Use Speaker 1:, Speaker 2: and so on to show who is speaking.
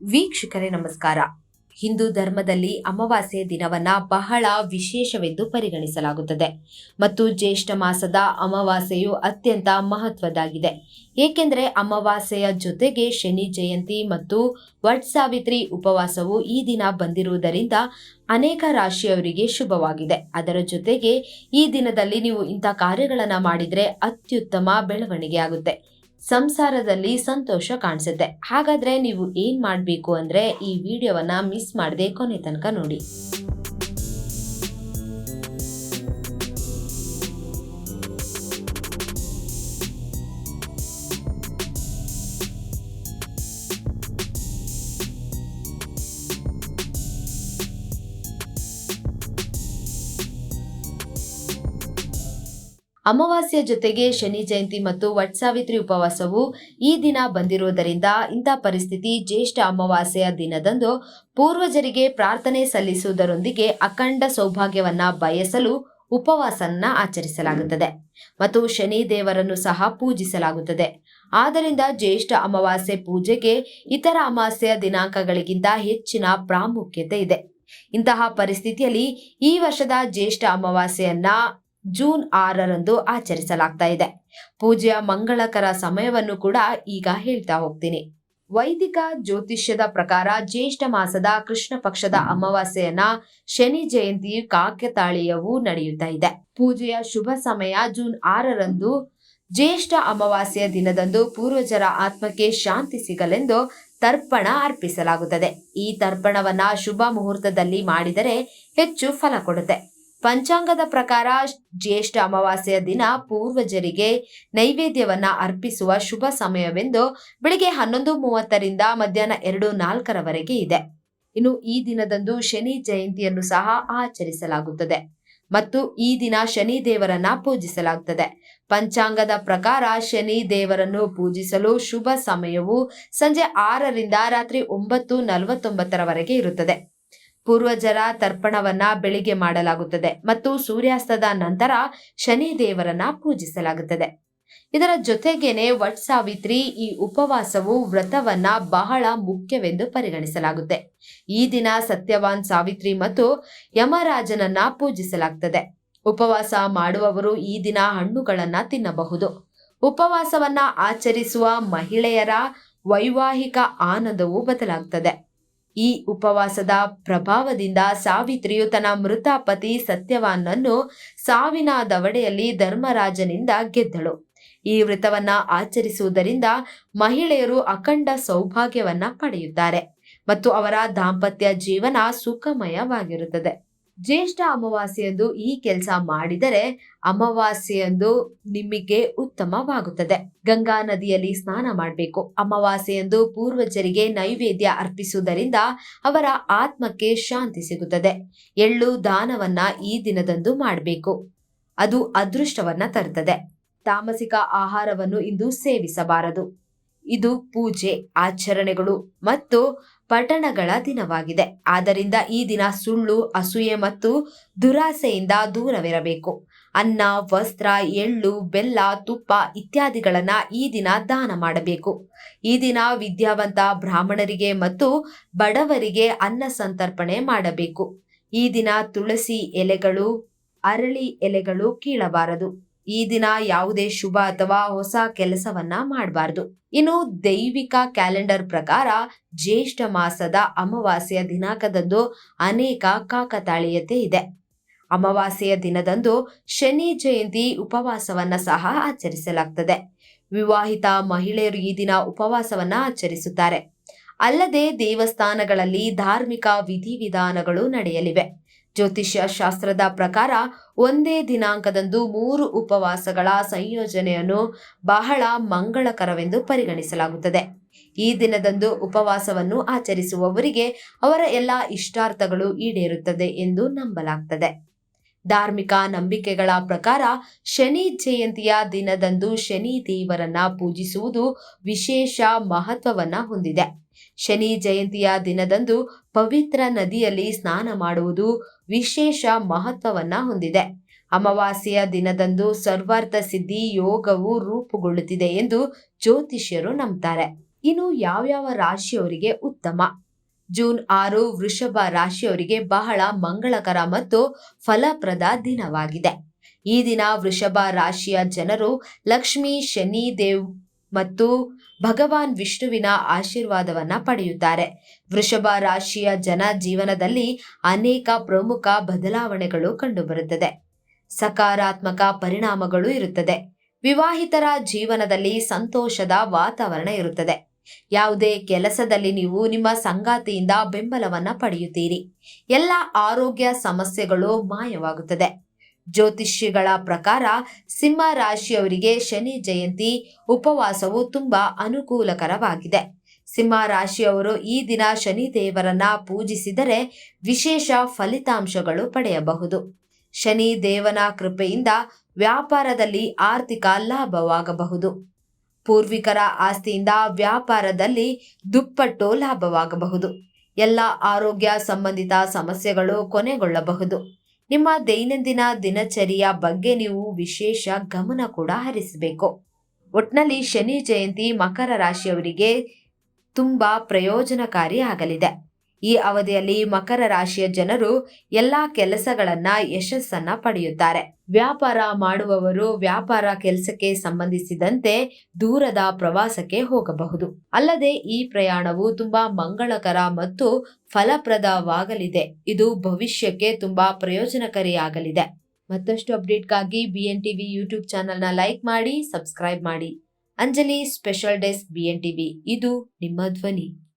Speaker 1: ವೀಕ್ಷಕರೇ ನಮಸ್ಕಾರ. ಹಿಂದೂ ಧರ್ಮದಲ್ಲಿ ಅಮಾವಾಸ್ಯೆ ದಿನವನ್ನ ಬಹಳ ವಿಶೇಷವೆಂದು ಪರಿಗಣಿಸಲಾಗುತ್ತದೆ. ಮತ್ತು ಜ್ಯೇಷ್ಠ ಮಾಸದ ಅಮಾವಾಸ್ಯೆಯು ಅತ್ಯಂತ ಮಹತ್ವದ್ದಾಗಿದೆ. ಏಕೆಂದರೆ ಅಮಾವಾಸ್ಯೆಯ ಜೊತೆಗೆ ಶನಿ ಜಯಂತಿ ಮತ್ತು ವಟ್ ಸಾವಿತ್ರಿ ಉಪವಾಸವು ಈ ದಿನ ಬಂದಿರುವುದರಿಂದ ಅನೇಕ ರಾಶಿಯವರಿಗೆ ಶುಭವಾಗಿದೆ. ಅದರ ಜೊತೆಗೆ ಈ ದಿನದಲ್ಲಿ ನೀವು ಇಂಥ ಕಾರ್ಯಗಳನ್ನು ಮಾಡಿದರೆ ಅತ್ಯುತ್ತಮ ಬೆಳವಣಿಗೆ ಆಗುತ್ತೆ. ಸಂಸಾರದಲ್ಲಿ ಸಂತೋಷ ಕಾಣಿಸುತ್ತೆ. ಹಾಗಾದ್ರೆ ನೀವು ಏನ್ ಮಾಡಬೇಕು ಅಂದ್ರೆ ಈ ವಿಡಿಯೋವನ್ನ ಮಿಸ್ ಮಾಡದೆ ಕೊನೆ ತನಕ ನೋಡಿ. ಅಮಾವಾಸ್ಯ ಜೊತೆಗೆ ಶನಿ ಜಯಂತಿ ಮತ್ತು ವಟ್ ಸಾವಿತ್ರಿ ಉಪವಾಸವು ಈ ದಿನ ಬಂದಿರುವುದರಿಂದ ಇಂಥ ಪರಿಸ್ಥಿತಿ ಜ್ಯೇಷ್ಠ ಅಮಾವಾಸ್ಯೆಯ ದಿನದಂದು ಪೂರ್ವಜರಿಗೆ ಪ್ರಾರ್ಥನೆ ಸಲ್ಲಿಸುವುದರೊಂದಿಗೆ ಅಖಂಡ ಸೌಭಾಗ್ಯವನ್ನ ಬಯಸಲು ಉಪವಾಸನ್ನ ಆಚರಿಸಲಾಗುತ್ತದೆ ಮತ್ತು ಶನಿ ದೇವರನ್ನು ಸಹ ಪೂಜಿಸಲಾಗುತ್ತದೆ. ಆದ್ದರಿಂದ ಜ್ಯೇಷ್ಠ ಅಮಾವಾಸ್ಯೆ ಪೂಜೆಗೆ ಇತರ ಅಮಾವಾಸ್ಯೆಯ ದಿನಾಂಕಗಳಿಗಿಂತ ಹೆಚ್ಚಿನ ಪ್ರಾಮುಖ್ಯತೆ ಇದೆ. ಇಂತಹ ಪರಿಸ್ಥಿತಿಯಲ್ಲಿ ಈ ವರ್ಷದ ಜ್ಯೇಷ್ಠ ಅಮಾವಾಸ್ಯೆಯನ್ನ ಜೂನ್ ಆರರಂದು ಆಚರಿಸಲಾಗ್ತಾ ಇದೆ. ಪೂಜೆಯ ಮಂಗಳಕರ ಸಮಯವನ್ನು ಕೂಡ ಈಗ ಹೇಳ್ತಾ ಹೋಗ್ತೀನಿ. ವೈದಿಕ ಜ್ಯೋತಿಷ್ಯದ ಪ್ರಕಾರ ಜ್ಯೇಷ್ಠ ಮಾಸದ ಕೃಷ್ಣ ಪಕ್ಷದ ಅಮಾವಾಸ್ಯೆಯನ್ನ ಶನಿ ಜಯಂತಿ ಕಾಕ್ಯತಾಳೀಯವು ನಡೆಯುತ್ತಾ ಇದೆ. ಪೂಜೆಯ ಶುಭ ಸಮಯ ಜೂನ್ ಆರರಂದು. ಜ್ಯೇಷ್ಠ ಅಮಾವಾಸ್ಯೆಯ ದಿನದಂದು ಪೂರ್ವಜರ ಆತ್ಮಕ್ಕೆ ಶಾಂತಿ ಸಿಗಲೆಂದು ತರ್ಪಣ ಅರ್ಪಿಸಲಾಗುತ್ತದೆ. ಈ ತರ್ಪಣವನ್ನ ಶುಭ ಮುಹೂರ್ತದಲ್ಲಿ ಮಾಡಿದರೆ ಹೆಚ್ಚು ಫಲ ಕೊಡುತ್ತೆ. ಪಂಚಾಂಗದ ಪ್ರಕಾರ ಜ್ಯೇಷ್ಠ ಅಮಾವಾಸ್ಯೆಯ ದಿನ ಪೂರ್ವಜರಿಗೆ ನೈವೇದ್ಯವನ್ನ ಅರ್ಪಿಸುವ ಶುಭ ಸಮಯವೆಂದು ಬೆಳಿಗ್ಗೆ ಹನ್ನೊಂದು ಮೂವತ್ತರಿಂದ ಮಧ್ಯಾಹ್ನ ಎರಡು ನಾಲ್ಕರವರೆಗೆ ಇದೆ. ಇನ್ನು ಈ ದಿನದಂದು ಶನಿ ಜಯಂತಿಯನ್ನು ಸಹ ಆಚರಿಸಲಾಗುತ್ತದೆ. ಮತ್ತು ಈ ದಿನ ಶನಿ ದೇವರನ್ನ ಪೂಜಿಸಲಾಗುತ್ತದೆ ಪಂಚಾಂಗದ ಪ್ರಕಾರ ಶನಿ ದೇವರನ್ನು ಪೂಜಿಸಲು ಶುಭ ಸಮಯವು ಸಂಜೆ ಆರರಿಂದ ರಾತ್ರಿ ಒಂಬತ್ತು ನಲವತ್ತೊಂಬತ್ತರವರೆಗೆ ಇರುತ್ತದೆ. ಪೂರ್ವಜರ ತರ್ಪಣವನ್ನ ಬೆಳಿಗ್ಗೆ ಮಾಡಲಾಗುತ್ತದೆ ಮತ್ತು ಸೂರ್ಯಾಸ್ತದ ನಂತರ ಶನಿ ದೇವರನ್ನ ಪೂಜಿಸಲಾಗುತ್ತದೆ. ಇದರ ಜೊತೆಗೇನೆ ವಟ್ ಸಾವಿತ್ರಿ ಈ ಉಪವಾಸವು ವ್ರತವನ್ನ ಬಹಳ ಮುಖ್ಯವೆಂದು ಪರಿಗಣಿಸಲಾಗುತ್ತೆ. ಈ ದಿನ ಸತ್ಯವಾನ್ ಸಾವಿತ್ರಿ ಮತ್ತು ಯಮರಾಜನನ್ನ ಪೂಜಿಸಲಾಗ್ತದೆ. ಉಪವಾಸ ಮಾಡುವವರು ಈ ದಿನ ಹಣ್ಣುಗಳನ್ನ ತಿನ್ನಬಹುದು. ಉಪವಾಸವನ್ನ ಆಚರಿಸುವ ಮಹಿಳೆಯರ ವೈವಾಹಿಕ ಆನಂದವು ಬದಲಾಗ್ತದೆ. ಈ ಉಪವಾಸದ ಪ್ರಭಾವದಿಂದ ಸಾವಿತ್ರಿಯು ತನ್ನ ಮೃತ ಪತಿ ಸತ್ಯವಾನನ್ನು ಸಾವಿನ ದವಡೆಯಲ್ಲಿ ಧರ್ಮರಾಜನಿಂದ ಗೆದ್ದಳು. ಈ ವ್ರತವನ್ನ ಆಚರಿಸುವುದರಿಂದ ಮಹಿಳೆಯರು ಅಖಂಡ ಸೌಭಾಗ್ಯವನ್ನ ಪಡೆಯುತ್ತಾರೆ ಮತ್ತು ಅವರ ದಾಂಪತ್ಯ ಜೀವನ ಸುಖಮಯವಾಗಿರುತ್ತದೆ. ಜ್ಯೇಷ್ಠ ಅಮಾವಾಸ್ಯೆಯಂದು ಈ ಕೆಲಸ ಮಾಡಿದರೆ ಅಮಾವಾಸ್ಯೆಯಂದು ನಿಮಗೆ ಉತ್ತಮವಾಗುತ್ತದೆ. ಗಂಗಾ ನದಿಯಲ್ಲಿ ಸ್ನಾನ ಮಾಡಬೇಕು. ಅಮಾವಾಸ್ಯೆಯಂದು ಪೂರ್ವಜರಿಗೆ ನೈವೇದ್ಯ ಅರ್ಪಿಸುವುದರಿಂದ ಅವರ ಆತ್ಮಕ್ಕೆ ಶಾಂತಿ ಸಿಗುತ್ತದೆ. ಎಳ್ಳು ದಾನವನ್ನ ಈ ದಿನದಂದು ಮಾಡಬೇಕು. ಅದು ಅದೃಷ್ಟವನ್ನ ತರುತ್ತದೆ ತಾಮಸಿಕ ಆಹಾರವನ್ನು ಇಂದು ಸೇವಿಸಬಾರದು. ಇದು ಪೂಜೆ, ಆಚರಣೆಗಳು ಮತ್ತು ಪಠಣಗಳ ದಿನವಾಗಿದೆ. ಆದ್ದರಿಂದ ಈ ದಿನ ಸುಳ್ಳು, ಅಸೂಯೆ ಮತ್ತು ದುರಾಸೆಯಿಂದ ದೂರವಿರಬೇಕು. ಅನ್ನ, ವಸ್ತ್ರ, ಎಳ್ಳು, ಬೆಲ್ಲ, ತುಪ್ಪ ಇತ್ಯಾದಿಗಳನ್ನು ಈ ದಿನ ದಾನ ಮಾಡಬೇಕು. ಈ ದಿನ ವಿದ್ಯಾವಂತ ಬ್ರಾಹ್ಮಣರಿಗೆ ಮತ್ತು ಬಡವರಿಗೆ ಅನ್ನ ಸಂತರ್ಪಣೆ ಮಾಡಬೇಕು. ಈ ದಿನ ತುಳಸಿ ಎಲೆಗಳು, ಅರಳಿ ಎಲೆಗಳು ಕೀಳಬಾರದು. ಈ ದಿನ ಯಾವುದೇ ಶುಭ ಅಥವಾ ಹೊಸ ಕೆಲಸವನ್ನ ಮಾಡಬಾರ್ದು. ಇನ್ನು ದೈವಿಕ ಕ್ಯಾಲೆಂಡರ್ ಪ್ರಕಾರ ಜ್ಯೇಷ್ಠ ಮಾಸದ ಅಮಾವಾಸ್ಯೆಯ ದಿನಾಂಕದಂದು ಅನೇಕ ಕಾಕತಾಳೀಯತೆ ಇದೆ. ಅಮಾವಾಸ್ಯೆಯ ದಿನದಂದು ಶನಿ ಜಯಂತಿ ಉಪವಾಸವನ್ನ ಸಹ ಆಚರಿಸಲಾಗ್ತದೆ. ವಿವಾಹಿತ ಮಹಿಳೆಯರು ಈ ದಿನ ಉಪವಾಸವನ್ನ ಆಚರಿಸುತ್ತಾರೆ. ಅಲ್ಲದೆ ದೇವಸ್ಥಾನಗಳಲ್ಲಿ ಧಾರ್ಮಿಕ ವಿಧಿವಿಧಾನಗಳು ನಡೆಯಲಿವೆ. ಜ್ಯೋತಿಷ್ಯ ಶಾಸ್ತ್ರದ ಪ್ರಕಾರ ಒಂದೇ ದಿನಾಂಕದಂದು ಮೂರು ಉಪವಾಸಗಳ ಸಂಯೋಜನೆಯನ್ನು ಬಹಳ ಮಂಗಳಕರವೆಂದು ಪರಿಗಣಿಸಲಾಗುತ್ತದೆ. ಈ ದಿನದಂದು ಉಪವಾಸವನ್ನು ಆಚರಿಸುವವರಿಗೆ ಅವರ ಎಲ್ಲ ಇಷ್ಟಾರ್ಥಗಳು ಈಡೇರುತ್ತದೆ ಎಂದು ನಂಬಲಾಗ್ತದೆ. ಧಾರ್ಮಿಕ ನಂಬಿಕೆಗಳ ಪ್ರಕಾರ ಶನಿ ಜಯಂತಿಯ ದಿನದಂದು ಶನಿ ದೇವರನ್ನ ಪೂಜಿಸುವುದು ವಿಶೇಷ ಮಹತ್ವವನ್ನ ಹೊಂದಿದೆ. ಶನಿ ಜಯಂತಿಯ ದಿನದಂದು ಪವಿತ್ರ ನದಿಯಲ್ಲಿ ಸ್ನಾನ ಮಾಡುವುದು ವಿಶೇಷ ಮಹತ್ವವನ್ನ ಹೊಂದಿದೆ. ಅಮಾವಾಸ್ಯೆಯ ದಿನದಂದು ಸರ್ವಾರ್ಥ ಸಿದ್ಧಿ ಯೋಗವು ರೂಪುಗೊಳ್ಳುತ್ತಿದೆ ಎಂದು ಜ್ಯೋತಿಷ್ಯರು ನಂಬ್ತಾರೆ. ಇನ್ನು ಯಾವ್ಯಾವ ರಾಶಿಯವರಿಗೆ ಉತ್ತಮ? ಜೂನ್ ಆರು ವೃಷಭ ರಾಶಿಯವರಿಗೆ ಬಹಳ ಮಂಗಳಕರ ಮತ್ತು ಫಲಪ್ರದ ದಿನವಾಗಿದೆ. ಈ ದಿನ ವೃಷಭ ರಾಶಿಯ ಜನರು ಲಕ್ಷ್ಮಿ, ಶನಿ, ದೇವ್ ಮತ್ತು ಭಗವಾನ್ ವಿಷ್ಣುವಿನ ಆಶೀರ್ವಾದವನ್ನ ಪಡೆಯುತ್ತಾರೆ. ವೃಷಭ ರಾಶಿಯ ಜನ ಜೀವನದಲ್ಲಿ ಅನೇಕ ಪ್ರಮುಖ ಬದಲಾವಣೆಗಳು ಕಂಡುಬರುತ್ತದೆ. ಸಕಾರಾತ್ಮಕ ಪರಿಣಾಮಗಳು ಇರುತ್ತದೆ. ವಿವಾಹಿತರ ಜೀವನದಲ್ಲಿ ಸಂತೋಷದ ವಾತಾವರಣ ಇರುತ್ತದೆ. ಯಾವುದೇ ಕೆಲಸದಲ್ಲಿ ನೀವು ನಿಮ್ಮ ಸಂಗಾತಿಯಿಂದ ಬೆಂಬಲವನ್ನ ಪಡೆಯುತ್ತೀರಿ. ಎಲ್ಲ ಆರೋಗ್ಯ ಸಮಸ್ಯೆಗಳು ಮಾಯವಾಗುತ್ತದೆ. ಜ್ಯೋತಿಷ್ಯಗಳ ಪ್ರಕಾರ ಸಿಂಹ ರಾಶಿಯವರಿಗೆ ಶನಿ ಜಯಂತಿ ಉಪವಾಸವು ತುಂಬಾ ಅನುಕೂಲಕರವಾಗಿದೆ. ಸಿಂಹ ರಾಶಿಯವರು ಈ ದಿನ ಶನಿ ದೇವರನ್ನ ಪೂಜಿಸಿದರೆ ವಿಶೇಷ ಫಲಿತಾಂಶಗಳು ಪಡೆಯಬಹುದು. ಶನಿ ದೇವನ ಕೃಪೆಯಿಂದ ವ್ಯಾಪಾರದಲ್ಲಿ ಆರ್ಥಿಕ ಲಾಭವಾಗಬಹುದು. ಪೂರ್ವಿಕರ ಆಸ್ತಿಯಿಂದ ವ್ಯಾಪಾರದಲ್ಲಿ ದುಪ್ಪಟ್ಟು ಲಾಭವಾಗಬಹುದು. ಎಲ್ಲ ಆರೋಗ್ಯ ಸಂಬಂಧಿತ ಸಮಸ್ಯೆಗಳು ಕೊನೆಗೊಳ್ಳಬಹುದು. ನಿಮ್ಮ ದೈನಂದಿನ ದಿನಚರಿಯ ಬಗ್ಗೆ ನೀವು ವಿಶೇಷ ಗಮನ ಕೂಡ ಹರಿಸಬೇಕು. ಒಟ್ನಲ್ಲಿ ಶನಿ ಜಯಂತಿ ಮಕರ ರಾಶಿಯವರಿಗೆ ತುಂಬಾ ಪ್ರಯೋಜನಕಾರಿ ಆಗಲಿದೆ. ಈ ಅವಧಿಯಲ್ಲಿ ಮಕರ ರಾಶಿಯ ಜನರು ಎಲ್ಲಾ ಕೆಲಸಗಳನ್ನ ಯಶಸ್ಸನ್ನ ಪಡೆಯುತ್ತಾರೆ. ವ್ಯಾಪಾರ ಮಾಡುವವರು ವ್ಯಾಪಾರ ಕೆಲಸಕ್ಕೆ ಸಂಬಂಧಿಸಿದಂತೆ ದೂರದ ಪ್ರವಾಸಕ್ಕೆ ಹೋಗಬಹುದು. ಅಲ್ಲದೆ ಈ ಪ್ರಯಾಣವು ತುಂಬಾ ಮಂಗಳಕರ ಮತ್ತು ಫಲಪ್ರದವಾಗಲಿದೆ. ಇದು ಭವಿಷ್ಯಕ್ಕೆ ತುಂಬಾ ಪ್ರಯೋಜನಕಾರಿಯಾಗಲಿದೆ. ಮತ್ತಷ್ಟು ಅಪ್ಡೇಟ್ಗಾಗಿ ಬಿ ಎನ್ ಟಿವಿ ಯೂಟ್ಯೂಬ್ ಚಾನೆಲ್ನ ಲೈಕ್ ಮಾಡಿ, ಸಬ್ಸ್ಕ್ರೈಬ್ ಮಾಡಿ. Anjali special desk B N TV ಇದು ನಿಮ್ಮ ಧ್ವನಿ.